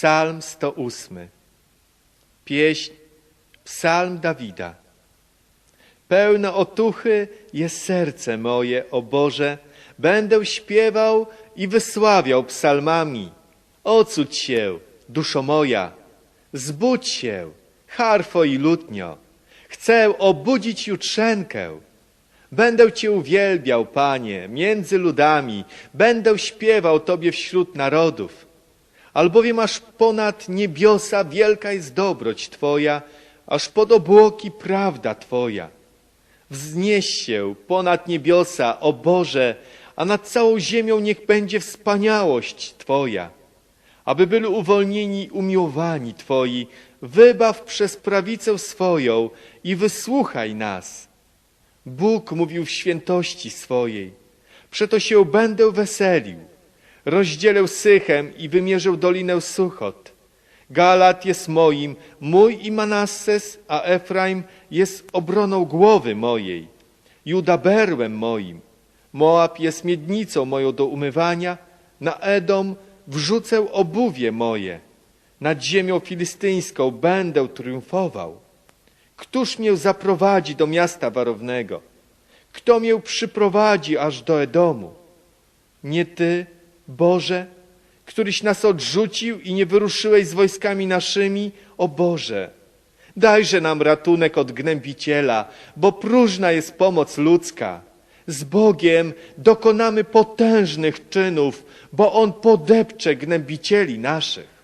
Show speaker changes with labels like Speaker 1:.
Speaker 1: Psalm 108. Pieśń, psalm Dawida. Pełne otuchy jest serce moje, o Boże, będę śpiewał i wysławiał psalmami. Ocuć się, duszo moja, zbudź się, harfo i lutnio. Chcę obudzić jutrzenkę. Będę Cię uwielbiał, Panie, między ludami, będę śpiewał Tobie wśród narodów. Albowiem aż ponad niebiosa wielka jest dobroć Twoja, aż pod obłoki prawda Twoja. Wznieś się ponad niebiosa, o Boże, a nad całą ziemią niech będzie wspaniałość Twoja. Aby byli uwolnieni umiłowani Twoi, wybaw przez prawicę swoją i wysłuchaj nas. Bóg mówił w świętości swojej, przeto się będę weselił. Rozdzielę Sychem i wymierzę dolinę Suchot. Galat jest moim, mój i Manasses, a Efraim jest obroną głowy mojej. Juda berłem moim. Moab jest miednicą moją do umywania. Na Edom wrzucę obuwie moje. Nad ziemią filistyńską będę triumfował. Któż mię zaprowadzi do miasta warownego? Kto mię przyprowadzi aż do Edomu? Nie Ty, Boże, któryś nas odrzucił i nie wyruszyłeś z wojskami naszymi, o Boże. Dajże nam ratunek od gnębiciela, bo próżna jest pomoc ludzka. Z Bogiem dokonamy potężnych czynów, bo On podepcze gnębicieli naszych.